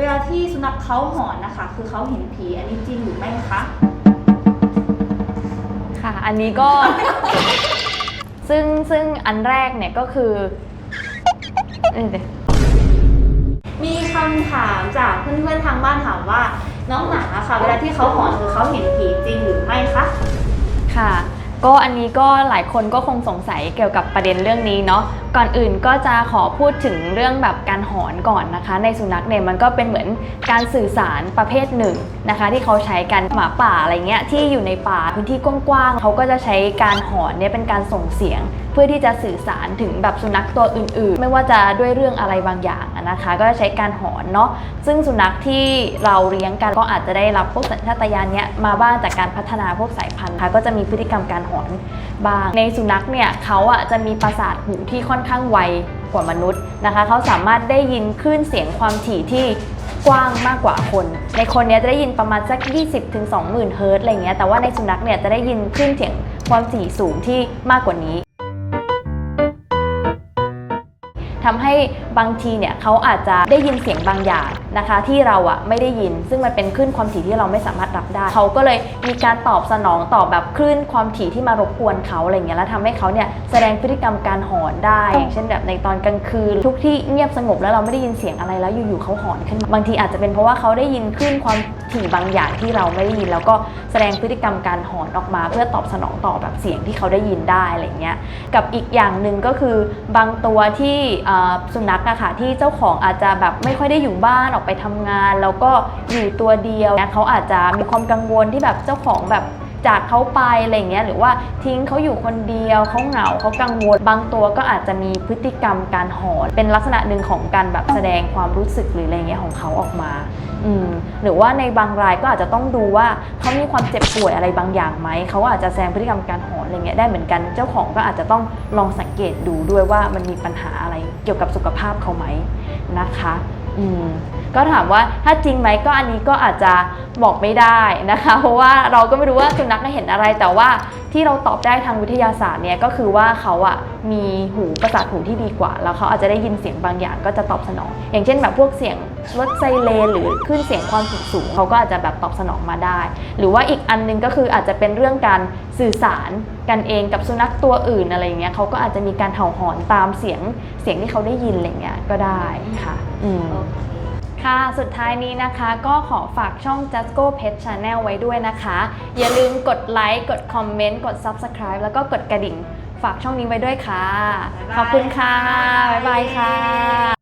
เวลาที่สุนัขเขาหอนนะคะ คือเขาเห็นผีอันนี้จริงหรือไม่คะ ค่ะ อันนี้ก็ ซึ่งซึ่งอันแรกเนี่ยก็คือเอ้ยเดี๋ยวมีคำถามจากเพื่อนๆทางบ้านถามว่า น้องหมาค่ะ เวลาที่เขาหอนคือเขาเห็นผีจริงหรือไม่คะ ค่ะ ก็อันนี้ก็หลายคนก็คงสงสัยเกี่ยวกับประเด็นเรื่องนี้เนาะก่อนอื่นก็จะขอพูดถึงเรื่องแบบการหอนก่อนนะคะ ในสุนัขเนี่ยมันก็เป็นเหมือนการสื่อสารประเภทหนึ่งนะคะ ที่เขาใช้กันหมาป่าอะไรเงี้ยที่อยู่ในป่าพื้นที่กว้างๆเขาก็จะใช้การหอนเนี่ยเป็นการส่งเสียง เพื่อที่จะสื่อสารถึงแบบสุนัขตัวอื่น ๆ ไม่ว่าจะด้วยเรื่องอะไรบางอย่างนะคะ ก็จะใช้การหอนเนาะซึ่งสุนัขที่เราเลี้ยงกันก็อาจจะได้รับพวกสัญชาตญาณเนี้ยมาบ้างจากการพัฒนาพวกสายพันธุ์ค่ะก็จะมีพฤติกรรมการหอนบ้าง ในสุนัขเนี่ยเขาอะจะมีประสาทหูที่ค่อนข้างไวกว่ามนุษย์นะคะเขาสามารถได้ยินคลื่นเสียงความถี่ที่กว้างมากกว่าคน ในคนเนี้ยจะได้ยินประมาณสัก 20-20,000ถึง20,000เฮิร์ตอะไรเงี้ยแต่ว่าในสุนัขเนี่ยจะได้ยินคลื่นเสียงความถี่สูงที่มากกว่านี้ ทำให้ บางทีเนี่ยเขาอาจจะได้ยินเสียงบางอย่างนะคะ ที่เราอะไม่ได้ยิน ซึ่งมันเป็นคลื่นความถี่ที่เราไม่สามารถรับได้ เขาก็เลยมีการตอบสนองต่อแบบคลื่นความถี่ที่มารบกวนเขาอะไรเงี้ยแล้วทำให้เขาเนี่ยแสดงพฤติกรรมการหอนได้อย่างเช่นแบบในตอนกลางคืนทุกที่เงียบสงบแล้วเราไม่ได้ยินเสียงอะไรแล้วอยู่ๆเขาหอนขึ้นมาบางทีอาจจะเป็นเพราะว่าเขาได้ยินคลื่นความถี่บางอย่างที่เราไม่ได้ยิน แล้วก็แสดงพฤติกรรมการหอนออกมา เพื่อตอบสนองต่อแบบเสียงที่เขาได้ยินได้อะไรเงี้ยกับอีกอย่างหนึ่งก็คือบางตัวที่สุนัขะค่ะที่เจ้าของอาจจะแบบไม่ค่อยได้อยู่บ้านออกไปทำงาน แล้วก็อยู่ตัวเดียวนะเขาอาจจะมีความกังวลที่แบบเจ้าของแบบ จากเขาไปอะไรเงี้ยหรือว่าทิ้งเขาอยู่คนเดียวเขาเหงาเขากังวลบางตัวก็อาจจะมีพฤติกรรมการหอนเป็นลักษณะหนึ่งของการแบบแสดงความรู้สึกหรืออะไรเงี้ยของเขาออกมาอืมหรือว่าในบางรายก็อาจจะต้องดูว่าเขามีความเจ็บป่วยอะไรบางอย่างไหมเขาอาจจะแสดงพฤติกรรมการหอนอะไรเงี้ยได้เหมือนกัน เจ้าของก็อาจจะต้องลองสังเกตดูด้วยว่ามันมีปัญหาอะไรเกี่ยวกับสุขภาพเขาไหมนะคะ อืมก็ถามว่าถ้าจริงไหมก็อันนี้ก็อาจจะบอกไม่ได้นะคะ เพราะว่าเราก็ไม่รู้ว่าสุนัขเห็นอะไร แต่ว่าที่เราตอบได้ทางวิทยาศาสตร์เนี่ยก็คือว่าเขาอะมีหูประสาทหูที่ดีกว่า แล้วเขาอาจจะได้ยินเสียงบางอย่างก็จะตอบสนอง อย่างเช่นแบบพวกเสียงรถไซเรนหรือขึ้นเสียงความถี่สูงเขาก็อาจจะแบบตอบสนองมาได้ หรือว่าอีกอันนึงก็คืออาจจะเป็นเรื่องการสื่อสารกันเองกับสุนัขตัวอื่นอะไรเงี้ยเขาก็อาจจะมีการเห่าหอนตามเสียงเสียงที่เขาได้ยินอะไรเงี้ยก็ได้ค่ะ อืมค่ะ สุดท้ายนี้นะคะก็ขอฝากช่อง Justgo Pet Channel ไว้ด้วยนะคะ อย่าลืมกดไลค์ กดคอมเมนต์ กด Subscribe แล้วก็กดกระดิ่ง ฝากช่องนี้ไว้ด้วยค่ะ ขอบคุณค่ะ บ๊ายบายค่ะ